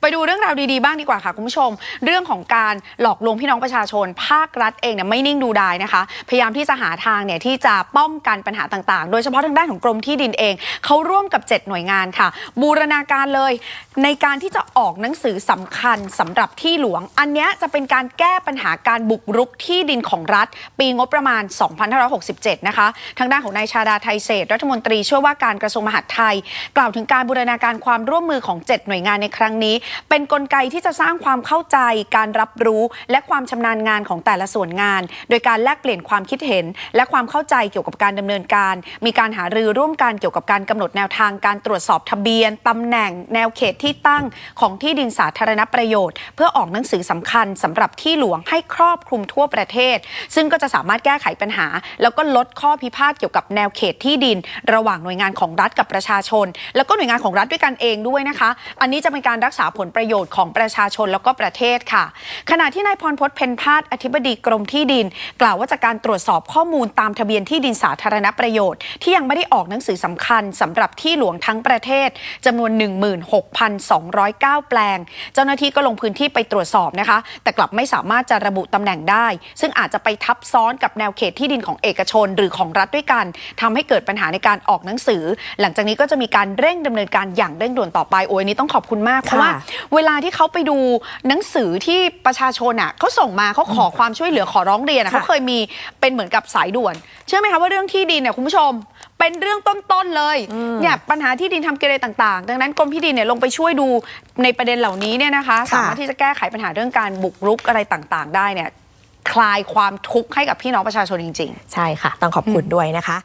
ไปดูเรื่องราวดีๆบ้างดีกว่าค่ะคุณผู้ชม เรื่องของการหลอกลวงพี่น้องประชาชน ภาครัฐเองเนี่ยไม่นิ่งดูดายนะคะ พยายามที่จะหาทางเนี่ยที่จะป้องกันปัญหาต่างๆ โดยเฉพาะทางด้านของกรมที่ดินเอง เขาร่วมกับ 7 หน่วยงานค่ะ บูรณาการเลย ในการที่จะออกหนังสือสำคัญสำหรับที่หลวง อันนี้จะเป็นการแก้ปัญหาการบุกรุกที่ดินของรัฐ ปีงบประมาณ 2567 นะคะ ทางด้านของนายชาดาไทยเศษรัฐมนตรีช่วยว่าการกระทรวงมหาดไทย กล่าวถึงการบูรณาการความร่วมมือของ 7 หน่วยงานในครั้งนี้เป็นกลไกที่จะสร้างความเข้าใจการรับรู้ และความชำนาญงานของแต่ละส่วนงาน โดยการแลกเปลี่ยนความคิดเห็น และความเข้าใจเกี่ยวกับการดำเนินการ มีการหารือร่วมกันเกี่ยวกับการกำหนดแนวทางการตรวจสอบทะเบียนตำแหน่ง แนวเขตที่ตั้งของที่ดินสาธารณประโยชน์ เพื่อออกหนังสือสำคัญสำหรับที่หลวงให้ครอบคลุมทั่วประเทศ ซึ่งก็จะสามารถแก้ไขปัญหา แล้วก็ลดข้อพิพาทเกี่ยวกับแนวเขตที่ดิน ระหว่างหน่วยงานของรัฐกับประชาชน แล้วก็หน่วยงานของรัฐด้วยกันเองด้วยนะคะ อันนี้จะเป็นการรักษาผลประโยชน์ของประชาชนแล้วก็ประเทศค่ะ ขณะที่นายพรพศเพ็ญพาสอธิบดีกรมที่ดิน กล่าวว่าจากการตรวจสอบข้อมูลตามทะเบียนที่ดินสาธารณประโยชน์ ที่ยังไม่ได้ออกหนังสือสำคัญสำหรับที่หลวงทั้งประเทศจำนวน 16,209 แปลง เจ้าหน้าที่ก็ลงพื้นที่ไปตรวจสอบนะคะ แต่กลับไม่สามารถจะระบุตำแหน่งได้ ซึ่งอาจจะไปทับซ้อนกับแนวเขตที่ดินของเอกชน หรือของรัฐด้วยกันทำให้เกิดปัญหาในการออกหนังสือ หลังจากนี้ก็จะมีการเร่งดำเนินการอย่างเร่งด่วนต่อไปโอ้ยนนี้ต้องขอบคุณมากเพราะว่าเวลาที่เขาไปดูหนังสือที่ประชาชนอะเขาส่งมาเขาขอความช่วยเหลือขอร้องเรียนอะค่ะเขาเคยมีเป็นเหมือนกับสายด่วน เชื่อไหมคะว่าเรื่องที่ดินเนี่ยคุณผู้ชม เป็นเรื่องต้นๆเลยเนี่ยปัญหาที่ดินทำกิเลสต่างๆ ดังนั้นกรมที่ดินเนี่ยลงไปช่วยดูในประเด็นเหล่านี้เนี่ยนะคะค่ะสามารถที่จะแก้ไขปัญหาเรื่องการบุกรุกอะไรต่างๆ ได้เนี่ยคลายความทุกข์ให้กับพี่น้องประชาชนจริง ๆ ใช่ค่ะ ต้องขอบคุณด้วยนะคะ